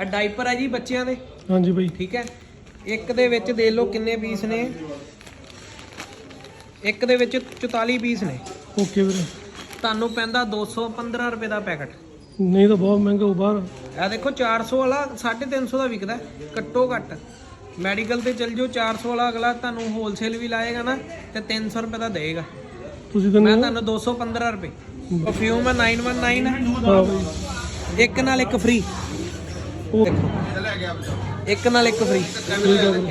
ਆ ਡਾਈਪਰ ਹੈ ਜੀ ਬੱਚਿਆਂ ਦੇ। ਹਾਂਜੀ ਬਾਈ। ਠੀਕ ਹੈ। ਇੱਕ ਦੇ ਵਿੱਚ ਦੇ ਲਓ ਕਿੰਨੇ ਪੀਸ ਨੇ। ਇੱਕ ਦੇ ਵਿੱਚ 44 ਪੀਸ ਨੇ। ਓਕੇ ਵੀਰੇ। ਤੁਹਾਨੂੰ ਪੈਂਦਾ 215 ਰੁਪਏ ਦਾ ਪੈਕਟ। ਨਹੀਂ ਤਾਂ ਬਹੁਤ ਮਹਿੰਗਾ ਹੋ ਬਾਹਰ। ਇਹ ਦੇਖੋ 400 ਵਾਲਾ 350 ਦਾ ਵਿਕਦਾ ਘੱਟੋ ਘੱਟ। ਮੈਡੀਕਲ ਤੇ ਚੱਲ ਜਾਓ 400 ਵਾਲਾ ਅਗਲਾ ਤੁਹਾਨੂੰ ਹੋਲਸੇਲ ਵੀ ਲਾਏਗਾ ਨਾ ਤੇ 300 ਰੁਪਏ ਦਾ ਦੇਗਾ ਤੁਸੀਂ ਤਾਂ ਮੈਂ ਤੁਹਾਨੂੰ 215 ਰੁਪਏ। ਪਰਫਿਊਮ ਹੈ 919 ਹੈ ਇੱਕ ਨਾਲ ਇੱਕ ਫ੍ਰੀ ਉਹ ਇੱਕ ਨਾਲ ਇੱਕ ਫ੍ਰੀ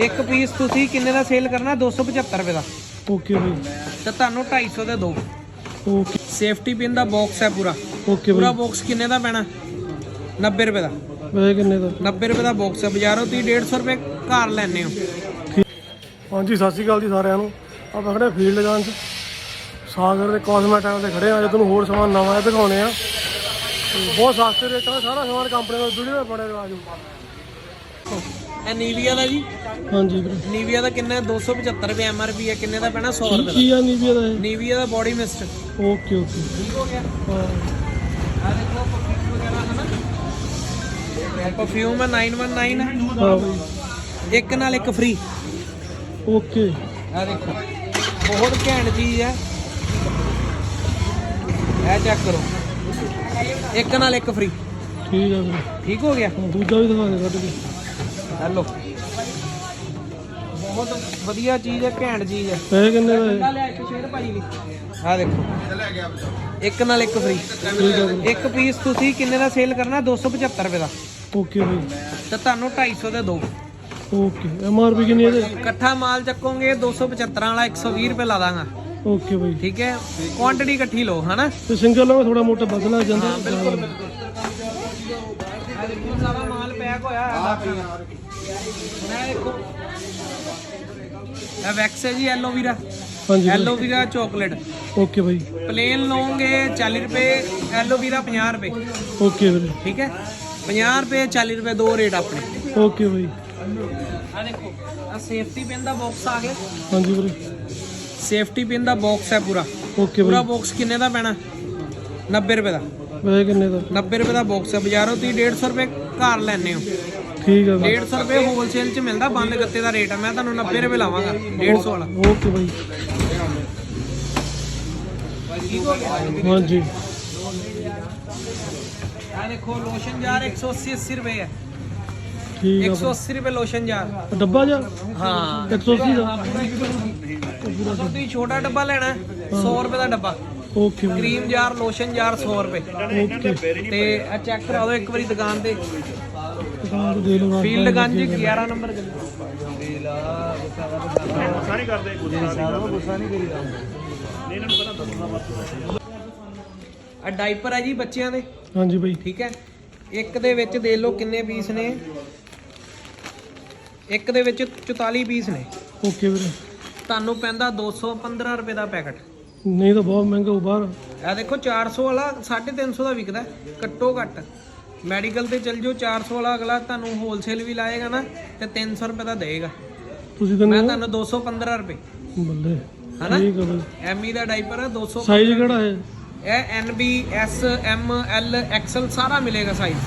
ਇੱਕ ਪੀਸ ਤੁਸੀਂ ਕਿੰਨੇ ਦਾ ਸੇਲ ਕਰਨਾ? 275 ਰੁਪਏ ਦਾ। ਓਕੇ ਬਾਈ ਤੇ ਤੁਹਾਨੂੰ 250 ਦੇ ਦੋ। ਓਕੇ ਸੇਫਟੀ ਪਿਨ ਦਾ ਬਾਕਸ ਹੈ ਪੂਰਾ। ਓਕੇ ਪੂਰਾ ਬਾਈ। ਬਾਕਸ ਕਿੰਨੇ ਦਾ ਪੈਣਾ? 90 ਰੁਪਏ ਦਾ। ਵੈਸੇ ਕਿੰਨੇ ਦਾ? 90 ਰੁਪਏ ਦਾ ਬਾਕਸ ਹੈ। ਬਾਜ਼ਾਰੋਂ ਤੁਸੀਂ 150 ਰੁਪਏ ਘਰ ਲੈਣੇ ਹੋ। ਹਾਂਜੀ ਸਤਿ ਸ਼੍ਰੀ ਅਕਾਲ ਜੀ ਸਾਰਿਆਂ ਨੂੰ। ਆਪਾਂ ਖੜੇ ਫੀਲਡ ਗਾਂ 'ਚ। ਸਾਗਰ ਦੇ ਕਾਸਮੈਟਿਕ ਤੇ ਖੜੇ ਆ ਅੱਜ ਤੁਹਾਨੂੰ ਹੋਰ ਸਮਾਨ ਨਵਾਂ ਦਿਖਾਉਣੇ ਆ ਬਹੁਤ ਸਸਤੇ ਰੇਟਾਂ ਦਾ ਸਾਰਾ ਸਮਾਨ ਕੰਪਨੀ ਦਾ ਵੀਡੀਓ ਦਾ ਬਣੇ ਆਜੋ ਇਹ ਨੀਵੀਆ ਦਾ ਜੀ? ਹਾਂਜੀ ਵੀਰੇ। ਨੀਵੀਆ ਦਾ ਕਿੰਨਾ? ਹੈ? 275 ਰੁਪਏ ਐਮਆਰਪੀ ਹੈ ਕਿੰਨੇ ਦਾ ਪੈਣਾ? 100 ਕੀ ਰੁਪਏ ਕੀ ਆ ਨੀਵੀਆ ਦਾ ਇਹ? ਨੀਵੀਆ ਦਾ ਬੋਡੀ ਮਿਸਟ ਓਕੇ ਓਕੇ। ਠੀਕ ਹੋ ਗਿਆ? ਹਾਂ। ਆ ਦੇਖੋ ਪਰਫਿਊਮ ਵਗੈਰਾ ਹੈ ਨਾ ਪਰਫਿਊਮ ਹੈ 919 ਹੈ ਹਾਂ ਬਾਈ। ਇੱਕ ਨਾਲ ਇੱਕ ਫ੍ਰੀ ਓਕੇ। ਆ ਦੇਖੋ ਬਹੁਤ ਘੈਂਟ ਚੀਜ਼ ਹੈ। ਇਹ ਚੈੱਕ ਕਰੋ। ਇੱਕ ਨਾਲ ਇੱਕ ਫ੍ਰੀ ਠੀਕ ਆ ਵੀਰੇ। ਠੀਕ ਹੋ ਗਿਆ? ਹਾਂ, ਦੂਜਾ ਵੀ ਦਿਖਾ ਦੇ ਕੱਢ ਕੇ। ਹੈਲੋ। ਬਹੁਤ ਵਧੀਆ ਚੀਜ਼ ਹੈ ਘੈਂਟ ਚੀਜ਼ ਹੈ। ਪੈਸੇ ਕਿੰਨੇ ਦਾ ਚੰਗਾ ਲਿਆ ਇੱਕ ਸ਼ੇਰ ਭਾਜੀ ਵੀ? ਆ ਦੇਖੋ। ਇੱਕ ਨਾਲ ਇੱਕ ਫ੍ਰੀ ਇੱਕ ਪੀਸ ਤੁਸੀਂ ਕਿੰਨੇ ਦਾ ਸੇਲ ਕਰਨਾ? 275 ਰੁਪਏ ਦਾ। ਓਕੇ ਬਾਈ ਤੇ ਤੁਹਾਨੂੰ 250 ਦੇ ਦੋ। ਓਕੇ। ਐਮ ਆਰ ਪੀ ਕਿੰਨੀ ਹੈ ਇਹਦੇ? ਇਕੱਠਾ ਮਾਲ ਚੱਕੋਗੇ 275 ਵਾਲਾ 120 ਰੁਪਏ ਲਾ ਦਾਂਗਾ। Okay bye. ਠੀਕ ਹੈ। ਕੁਆਂਟੀਟੀ ਇਕੱਠੀ ਲਓ ਹਨਾ? ਤੇ ਸਿੰਗਲ ਨਾਲ ਥੋੜਾ ਮੋਟਾ ਬਦਲਾ ਜਾਂਦਾ। ਬਿਲਕੁਲ ਬਿਲਕੁਲ। ਆ ਦੇਖੋ ਸਾਰਾ ਮਾਲ ਪੈਕ ਹੋਇਆ ਹੈ ਬਾਕੀਆਂ ਮੈਂ ਦੇਖੋ। ਇਹ ਵੈਕਸ ਹੈ ਜੀ ਐਲੋਵੀਰਾ ਹਾਂਜੀ aloe vera chocolate okay bye. Plain ਲਓਗੇ 40 ਰੁਪਏ ਐਲੋਵੀਰਾ 50 ਰੁਪਏ। ਓਕੇ ਵੀਰੇ। ਠੀਕ ਹੈ? 50 ਰੁਪਏ 40 ਰੁਪਏ ਦੋ ਰੇਟ ਆਪਣੇ। Okay bye. ਆ ਦੇਖੋ ਆ ਸੇਫਟੀ ਪਿਨ ਦਾ ਬਾਕਸ ਆ ਗਿਆ। ਹਾਂਜੀ ਵੀਰੇ। ਸੇਫਟੀ ਪਿਨ ਦਾ ਬਾਕਸ ਹੈ ਪੂਰਾ। ਓਕੇ ਪੂਰਾ ਬਾਈ ਬਾਕਸ ਕਿੰਨੇ ਦਾ ਪੈਣਾ? 90 ਰੁਪਏ ਦਾ। ਵੈਸੇ ਕਿੰਨੇ ਦਾ? 90 ਰੁਪਏ ਦਾ ਬਾਕਸ ਹੈ। ਬਾਜ਼ਾਰੋਂ ਤੁਸੀਂ 150 ਰੁਪਏ ਘਰ ਲੈਣੇ ਹੋ। ਠੀਕ ਆ ਬਾਈ। 150 ਰੁਪਏ ਹੋਲਸੇਲ 'ਚ ਮਿਲਦਾ ਬੰਦ ਗੱਤੇ ਦਾ ਰੇਟ ਹੈ ਮੈਂ ਤੁਹਾਨੂੰ 90 ਰੁਪਏ ਲਾਵਾਂਗਾ 150 ਵਾਲਾ। Okay bye. ਹੋ ਹਾਂਜੀ। ਆ ਦੇਖੋ ਲੋਸ਼ਨ ਜਾਰ 180 80 ਰੁਪਏ ਹੈ। ਠੀਕ ਆ 180 ਰੁਪਏ ਲੋਸ਼ਨ ਜਾਰ। ਡੱਬਾ ਜਾ ਹਾਂ। 180 ਦਾ? ਅਗਰ ਤੁਸੀਂ ਛੋਟਾ ਡੱਬਾ ਲੈਣਾ ਹੈ, 100 ਰੁਪਏ ਦਾ ਡੱਬਾ। Okay cream jar lotion jar 100 ਰੁਪਏ। ਓਕੇ। ਤੇ ਆ ਚੈੱਕ ਕਰਾ ਦਿਓ ਇੱਕ ਵਾਰੀ ਦੁਕਾਨ ਤੇ। ਦੁਕਾਨ ਤੋਂ ਦੇ ਲਓ ਫੀਲਡ ਗੰਜ 11 ਨੰਬਰ ਗਲੀ। ਆ ਡਾਈਪਰ ਹੈ ਜੀ ਬੱਚਿਆਂ ਦੇ। ਹਾਂਜੀ ਬਾਈ। ਠੀਕ ਹੈ। ਇੱਕ ਦੇ ਵਿੱਚ ਦੇ ਲਓ ਕਿੰਨੇ ਪੀਸ ਨੇ। ਇੱਕ ਦੇ ਵਿੱਚ 44 ਪੀਸ ਨੇ। ਓਕੇ ਵੀਰੇ। ਤੁਹਾਨੂੰ ਪੈਂਦਾ 215 ਰੁਪਏ ਦਾ ਪੈਕਟ। ਨਹੀਂ ਤਾਂ ਬਹੁਤ ਮਹਿੰਗਾ ਹੋ ਬਾਹਰ। ਇਹ ਦੇਖੋ 400 ਵਾਲਾ 350 ਦਾ ਵਿਕਦਾ ਹੈ, ਘੱਟੋ ਘੱਟ। ਮੈਡੀਕਲ ਤੇ ਚੱਲ ਜਾਓ 400 ਵਾਲਾ ਅਗਲਾ ਤੁਹਾਨੂੰ ਹੋਲਸੇਲ ਵੀ ਲਾਏਗਾ ਨਾ ਤੇ 300 ਰੁਪਏ ਦਾ ਦੇਗਾ ਤੁਸੀਂ ਤਾਂ ਮੈਂ ਤੁਹਾਨੂੰ 215 ਰੁਪਏ। ਬੱਲੇ ਹਨਾ? ਠੀਕ ਆ ਬਾਈ। ਐਮਈ ਦਾ ਡਾਈਪਰ ਹੈ 200 ਸਾਈਜ਼ ਕਿਹੜਾ ਹੈ? ਇਹ N B S M L XL ਸਾਰਾ ਮਿਲੇਗਾ ਸਾਈਜ਼